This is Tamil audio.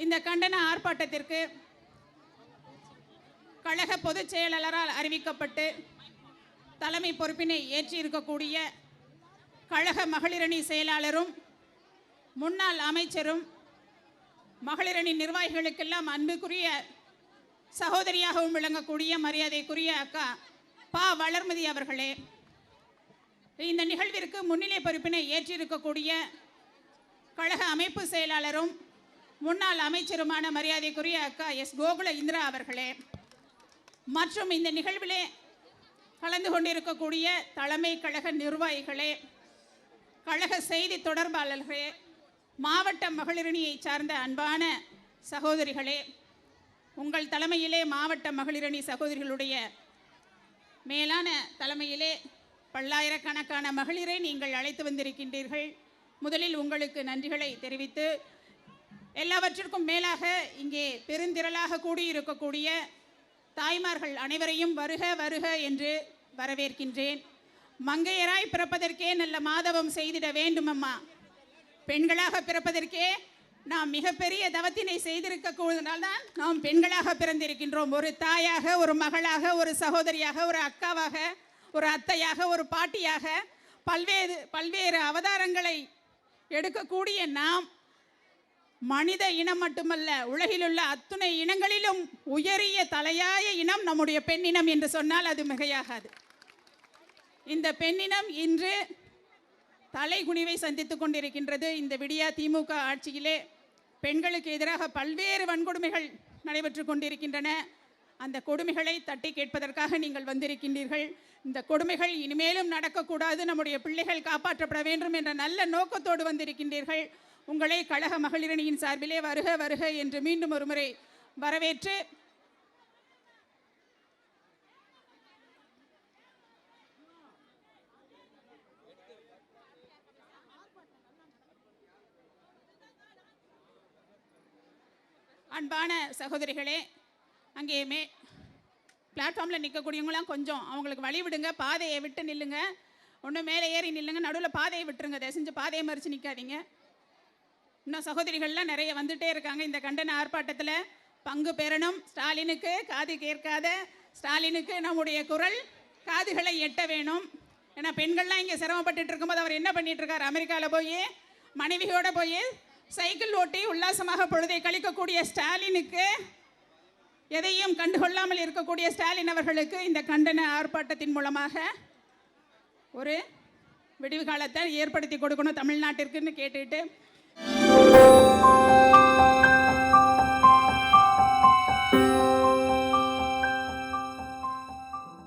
இந்த கண்டன ஆர்ப்பாட்டத்திற்கு கழக பொதுச் செயலாளரால் அறிவிக்கப்பட்டு தலைமை பொறுப்பினை ஏற்றிருக்கக்கூடிய கழக மகளிரணி செயலாளரும் முன்னாள் அமைச்சரும் மகளிரணி நிர்வாகிகளுக்கெல்லாம் அன்புக்குரிய சகோதரியாகவும் விளங்கக்கூடிய மரியாதைக்குரிய அக்கா பா. வளர்மதி அவர்களே இந்த நிகழ்விற்கு முன்னிலை பொறுப்பினை ஏற்றிருக்கக்கூடிய கழக அமைப்பு செயலாளரும் முன்னாள் அமைச்சருமான மரியாதைக்குரிய அக்கா எஸ் கோகுல இந்திரா அவர்களே மற்றும் இந்த நிகழ்விலே கலந்து கொண்டிருக்கக்கூடிய தலைமை கழக நிர்வாகிகளே கழக செய்தி தொடர்பாளர்களே மாவட்ட மகளிரணியை சார்ந்த அன்பான சகோதரிகளே உங்கள் தலைமையிலே மாவட்ட மகளிரணி சகோதரிகளுடைய மேலான தலைமையிலே பல்லாயிரக்கணக்கான மகளிரை நீங்கள் அழைத்து வந்திருக்கின்றீர்கள். முதலில் உங்களுக்கு நன்றிகளை தெரிவித்து எல்லாவற்றிற்கும் மேலாக இங்கே பெருந்திரளாக கூடியிருக்கக்கூடிய தாய்மார்கள் அனைவரையும் வருக வருக என்று வரவேற்கின்றேன். மங்கையராய் பிறப்பதற்கே நல்ல மாதவம் செய்திட வேண்டுமம்மா. பெண்களாக பிறப்பதற்கே நாம் மிகப்பெரிய தவத்தினை செய்திருக்க தான் நாம் பெண்களாக பிறந்திருக்கின்றோம். ஒரு தாயாக ஒரு மகளாக ஒரு சகோதரியாக ஒரு அக்காவாக ஒரு அத்தையாக ஒரு பாட்டியாக பல்வேறு பல்வேறு அவதாரங்களை எடுக்கக்கூடிய நாம் மனித இனம் மட்டுமல்ல உலகிலுள்ள அத்துணை இனங்களிலும் உயரிய தலையாய இனம் நம்முடைய பெண்ணினம் என்று சொன்னால் அது மிகையாகாது. இந்த பெண்ணினம் இன்று தலைகுனிவை சந்தித்துக் கொண்டிருக்கின்றது. இந்த விடியா திமுக ஆட்சியிலே பெண்களுக்கு எதிராக பல்வேறு வன்கொடுமைகள் நடைபெற்று கொண்டிருக்கின்றன. அந்த கொடுமைகளை தட்டி கேட்பதற்காக நீங்கள் வந்திருக்கின்றீர்கள். இந்த கொடுமைகள் இனிமேலும் நடக்கக்கூடாது. நம்முடைய பிள்ளைகள் காப்பாற்றப்பட வேண்டும் என்ற நல்ல நோக்கத்தோடு வந்திருக்கின்றீர்கள். உங்களை கழக மகளிரணியின் சார்பிலே வருக வருக என்று மீண்டும் ஒருமுறை வரவேற்று அன்பான சகோதரிகளே அங்கே மே பிளாட்ஃபார்மில் நிற்கக்கூடியவங்களாம் கொஞ்சம் அவங்களுக்கு வழி விடுங்க பாதையை விட்டு நில்லுங்க. ஒன்று மேலே ஏறி நில்லுங்க நடுவில் பாதையை விட்டுருங்க தயவு செஞ்சு பாதையை மறித்து நிற்காதீங்க இன்னும் சகோதரிகள்லாம் நிறைய வந்துட்டே இருக்காங்க. இந்த கண்டன ஆர்ப்பாட்டத்தில் பங்கு பெறணும். ஸ்டாலினுக்கு காது கேட்காத ஸ்டாலினுக்கு நம்முடைய குரல் காதுகளை எட்ட வேணும். ஏன்னா பெண்கள்லாம் இங்கே சிரமப்பட்டு இருக்கும்போது அவர் என்ன பண்ணிட்டு இருக்காரு? அமெரிக்காவில் போய் மனைவியோட போய் சைக்கிள் ஓட்டி உல்லாசமாக பொழுதை கழிக்கக்கூடிய ஸ்டாலினுக்கு எதையும் கண்டுகொள்ளாமல் இருக்கக்கூடிய ஸ்டாலின் அவர்களுக்கு இந்த கண்டன ஆர்ப்பாட்டத்தின் மூலமாக ஒரு விடிவு காலத்தை ஏற்படுத்தி கொடுக்கணும் தமிழ்நாட்டிற்குன்னு கேட்டுட்டு あ!